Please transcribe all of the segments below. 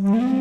Mm-hmm.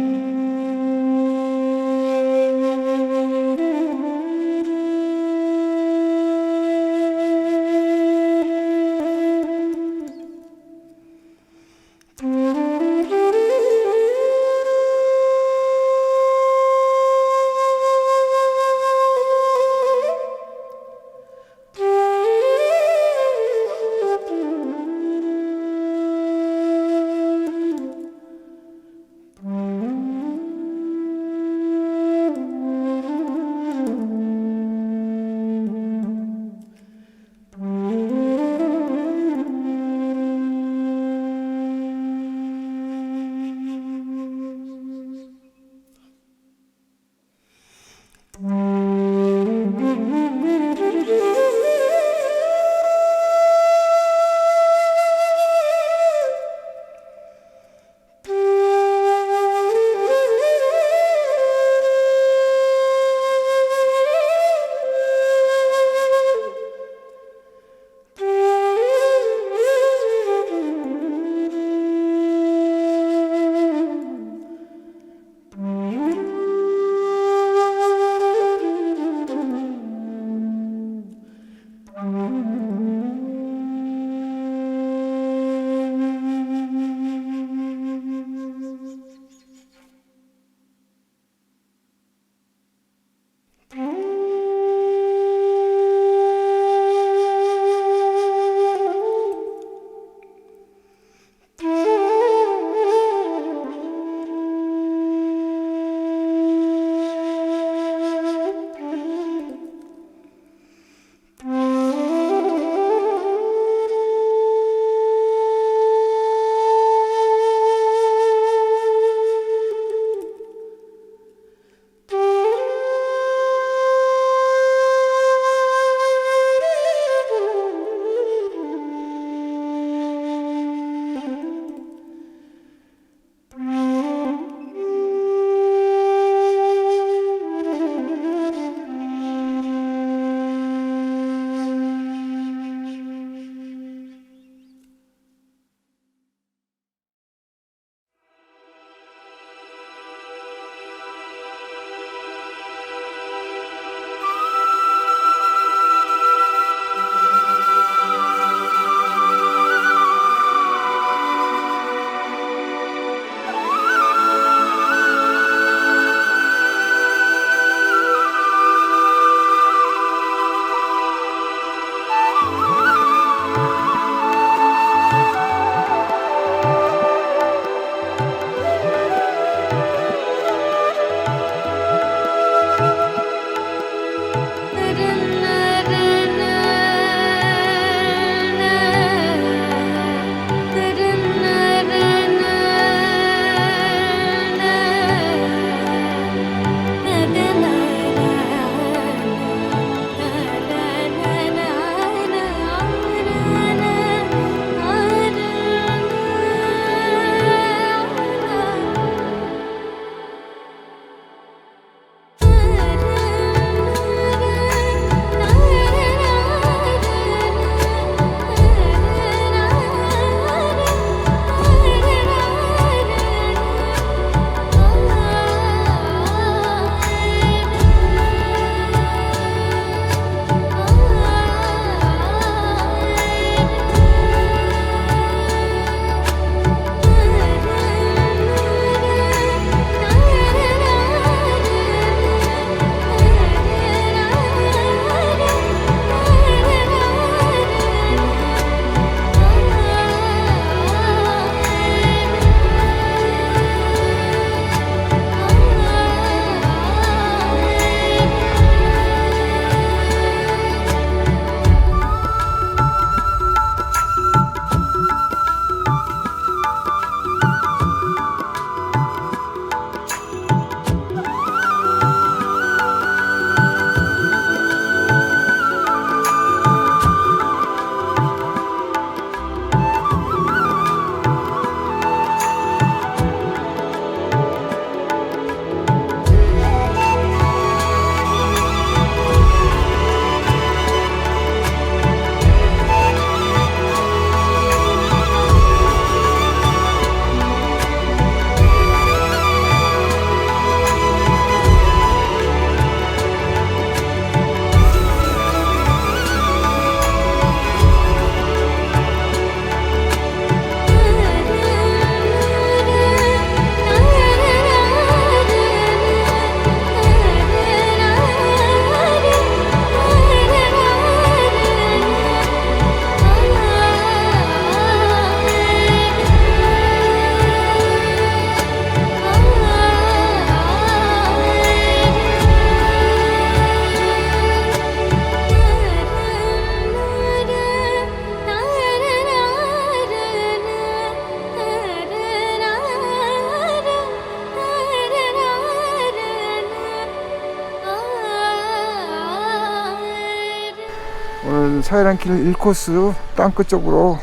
오늘 사이란길 1코스 땅끝 쪽으로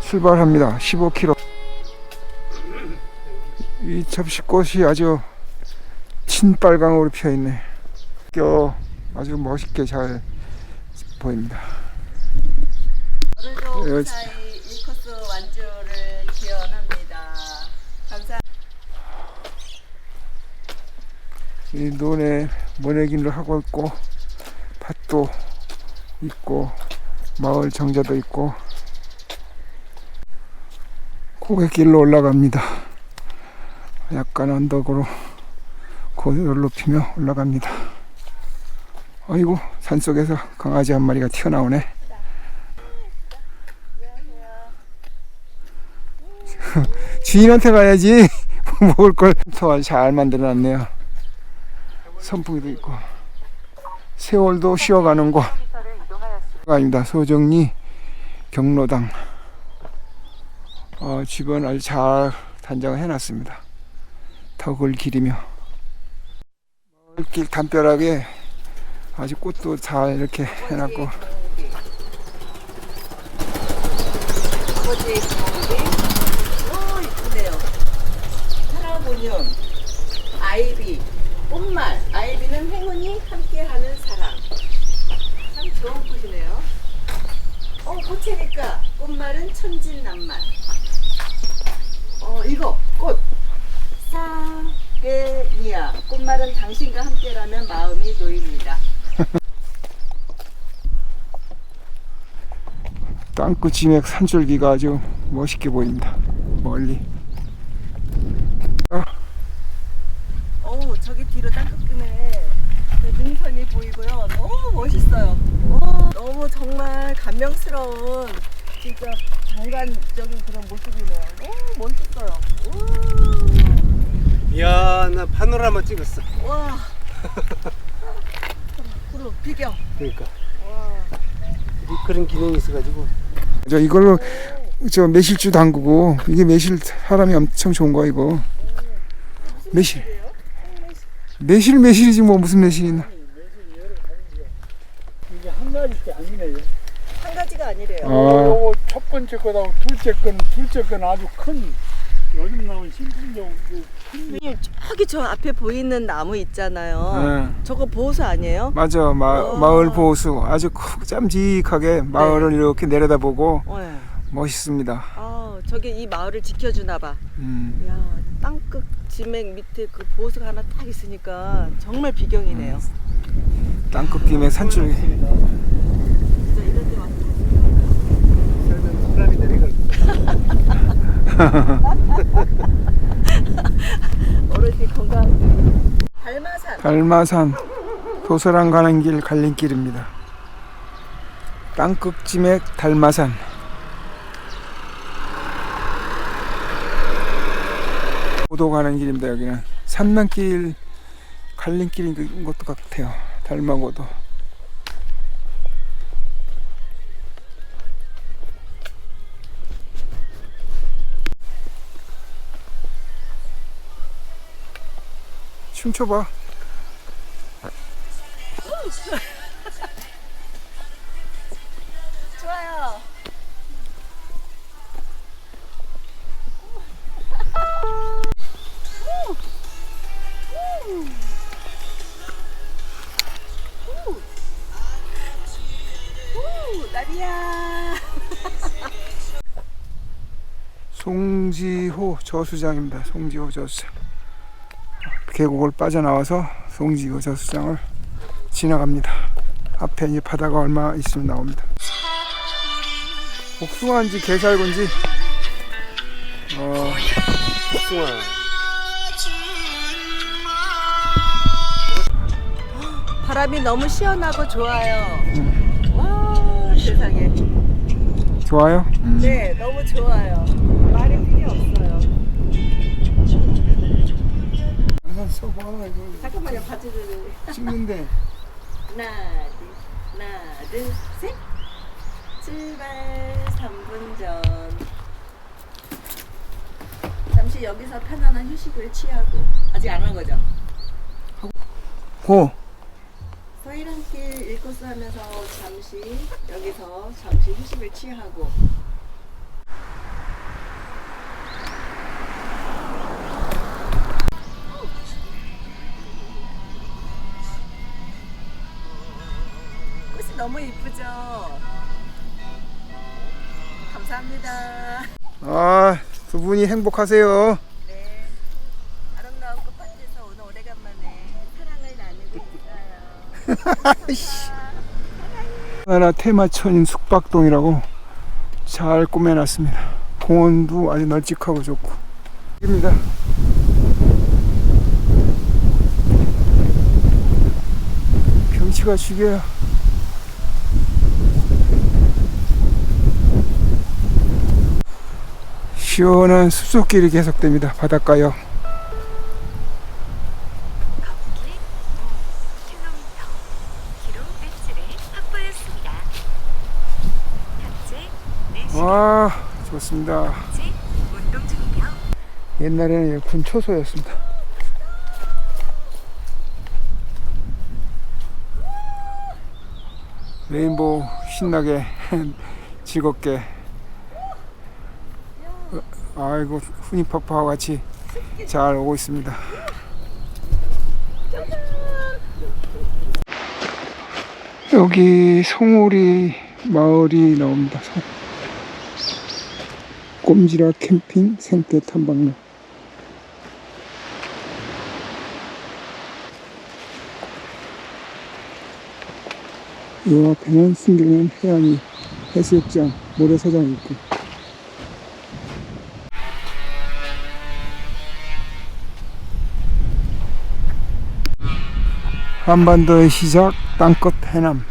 출발합니다. 15km. 이 접시꽃이 아주 진빨강으로 피어 있네. 껴 아주 멋있게 잘 보입니다. 오늘도 예, 무사히 1코스 완주를 기원합니다. 감사. 이 논에 모내기를 하고 있고 밭도 있고 마을 정자도 있고 고갯길로 올라갑니다. 약간 언덕으로 고도를 높이며 올라갑니다. 아이고 산속에서 강아지 한 마리가 튀어나오네. 주인한테 가야지 먹을 걸 잘 만들어놨네요. 선풍기도 있고 세월도 쉬어가는 곳 아닙니다 소정리 경로당 어, 주변 아주 잘 단장을 해놨습니다 덕을 기리며 길 담벼락에 아주 꽃도 잘 이렇게 해놨고 아버지의 기억이 오 이쁘네요. 할아버님 아이비 꽃말 아이비는 행운이 함께하는 사랑. 참 좋은 꽃이네요. 어 꽃이니까 꽃말은 천진난만. 어 이거 꽃 사게니아 꽃말은 당신과 함께라면 마음이 놓입니다. 땅끝 에 산줄기가 아주 멋있게 보입니다 멀리 오 저기 뒤로 능선이 보이고요. 너무 멋있어요. 오, 너무 정말 감명스러운 진짜 장관적인 그런 모습이네요. 너무 멋있어요. 이야 나 파노라마 찍었어 우, 와. 그리고 비경. 그러니까 와. 이 그런 기능이 있어가지고 저 이걸로 저 매실주 담그고 이게 매실 사람이 엄청 좋은 거야 이거 매실 매실 매실이지 뭐 무슨 매실이 있나 가지밖에 아니네요. 한 가지가 아니래요. 어. 요거 첫 번째 거하고 둘째 건, 둘째 건 아주 큰 요즘 나온 신품종 그 선생님, 저기 저 앞에 보이는 나무 있잖아요. 네. 저거 보호수 아니에요? 맞아 마, 어. 마을 보호수 아주 크- 짬직하게 마을을 이렇게 내려다보고 네. 멋있습니다 아, 저게 이 마을을 지켜주나 봐. 음. 야, 땅끝 지맥 밑에 그 보호수가 하나 딱 있으니까 정말 비경이네요. 땅끝 김에 산줄기. 진짜 이런 데 와서 저는 사람이 내려갈 어르신 건강. 달마산. 달마산 도서랑 가는 길 갈림길입니다. 땅끝 지맥 달마산. 고도 가는 길입니다 여기는. 산남길 갈림길인 것도 같아요 달마고도. 춤춰봐. 좋아요. 송지호 저수장입니다. 송지호 저수장. 계곡을 빠져나와서 송지호 저수장을 지나갑니다. 앞에 이제 바다가 얼마 있으면 나옵니다. 복숭아인지 게살건지 어, 복숭아 바람이 너무 시원하고 좋아요. 와 세상에. 좋아요? 네, 너무 좋아요. 잠깐만요, 바지를. 찍는데 하나, 둘, 하나, 둘, 셋. 출발 3분 전. 잠시 여기서 편안한 휴식을 취하고 아직 안 한 거죠? 고 서해랑길 1코스 하면서 잠시 여기서 잠시 휴식을 취하고 너무 이쁘죠? 감사합니다. 아, 두 분이 행복하세요. 네. 아름다운 꽃밭에서 오늘 오래간만에 사랑을 나누고 있어요. 하나 테마천인 숙박동이라고 잘 꾸며놨습니다. 공원도 아주 널찍하고 좋고. 입니다. 경치가 죽여요. 시원한 숲속길이 계속됩니다. 바닷가요. 걷기 5km 기록 배지를 확보했습니다. 현재 4시간째 와, 좋습니다. 옛날에는 군 초소였습니다. 레인보우 신나게 즐겁게 어, 아이고 후니파파와 같이 잘 오고 있습니다. 여기 송오리 마을이 나옵니다. 송- 꼼지라 캠핑 생태 탐방로 이 앞에는 순경면 해안이 해수욕장 모래사장이 있고 한반도의 시작 땅끝 해남.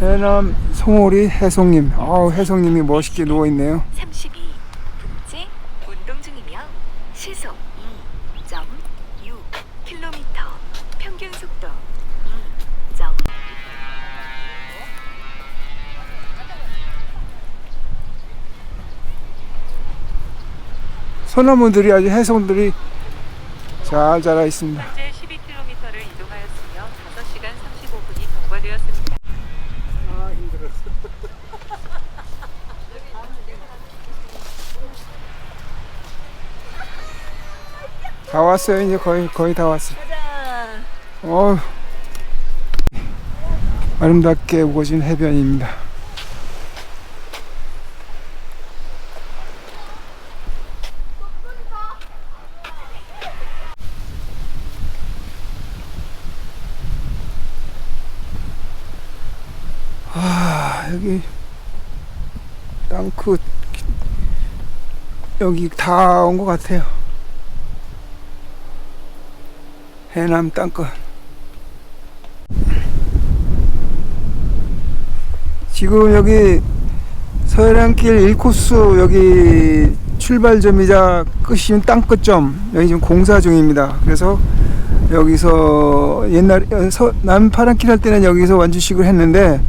해남 송오리 해송님. 아우 해송님이 멋있게 누워있네요. 32 분째 운동 중이며 시속 소나무들이 아주 해송들이 잘 자라 있습니다 현재 12km를 이동하였으며 5시간 35분이 경과되었습니다. 아 힘들었어. 다 왔어요 이제 거의 거의 다 왔어요. 어 아름답게 우거진 해변입니다. 아 여기 땅끝 여기 다 온 것 같아요. 해남 땅끝. 지금 여기 서해랑길 1코스 여기 출발점이자 끝이면 땅끝점 여기 지금 공사 중입니다. 그래서 여기서 옛날 어, 서, 남파랑길 할 때는 여기서 완주식을 했는데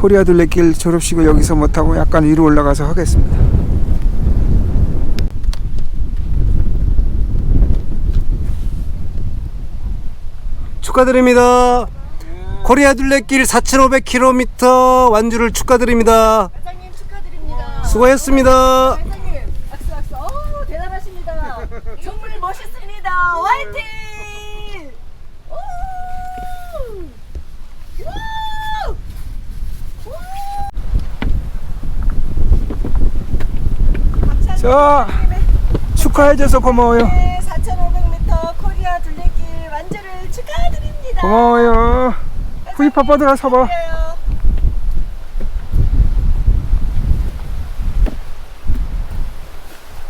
코리아 둘레길 졸업식을 여기서 못하고 약간 위로 올라가서 하겠습니다. 축하드립니다. 코리아 둘레길 4,500km 완주를 축하드립니다. 회장님 축하드립니다. 수고했습니다. 회장님 박수 박수. 어 대단하십니다. 정말 멋있습니다. 화이팅! 오! 우! 우! 감사합니다. 자 축하해줘서 고마워요. 네, 4,500m 코리아 둘레길 완주를 축하드립니다. 고마워요. 후이파파도 가서 봐. 축하드려요.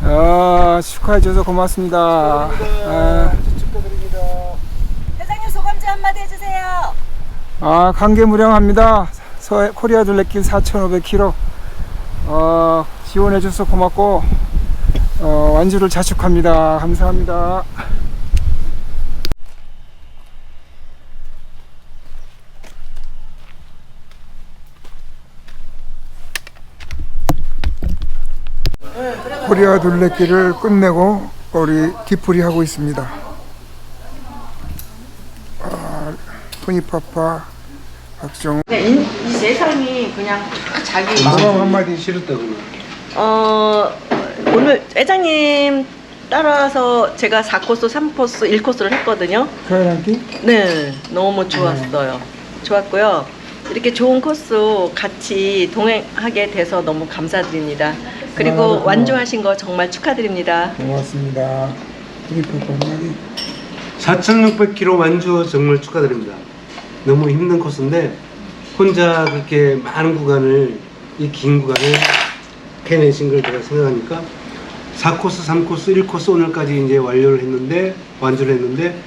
아, 축하해줘서 고맙습니다. 아, 축하드립니다. 회장님 소감지 한마디 해주세요. 아, 감개무량합니다. 서, 코리아 둘레길 4,500km. 어, 지원해줘서 고맙고, 어, 완주를 자축합니다. 감사합니다. 코리아 둘레길을 끝내고 우리 뒤풀이 하고 있습니다. 아, 토니파파 박정 이, 이 세상이 그냥 다 자기 소감 한마디 싫었다고요. 어 오늘 회장님 따라서 제가 4코스, 3코스, 1코스를 했거든요. 서해랑길 네, 너무 좋았어요. 좋았고요. 이렇게 좋은 코스 같이 동행하게 돼서 너무 감사드립니다. 그리고 아, 완주하신 거 정말 축하드립니다. 고맙습니다. 토니파파 한마디 4,600km 완주 정말 축하드립니다. 너무 힘든 코스인데 혼자 그렇게 많은 구간을 이 긴 구간을 해내신 걸 제가 생각하니까 4코스, 3코스, 1코스 오늘까지 이제 완료를 했는데 완주를 했는데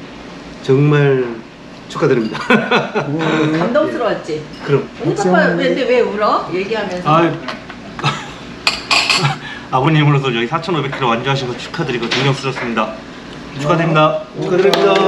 정말 축하드립니다. 감동스러웠지? 그럼 언니 박수 아빠 한번 왜, 근데 왜 울어? 얘기하면서. 아, 아버님으로서 여기 4,500km 완주하신 거 축하드리고 동경 쓰셨습니다. 축하드립니다. 축하드립니다.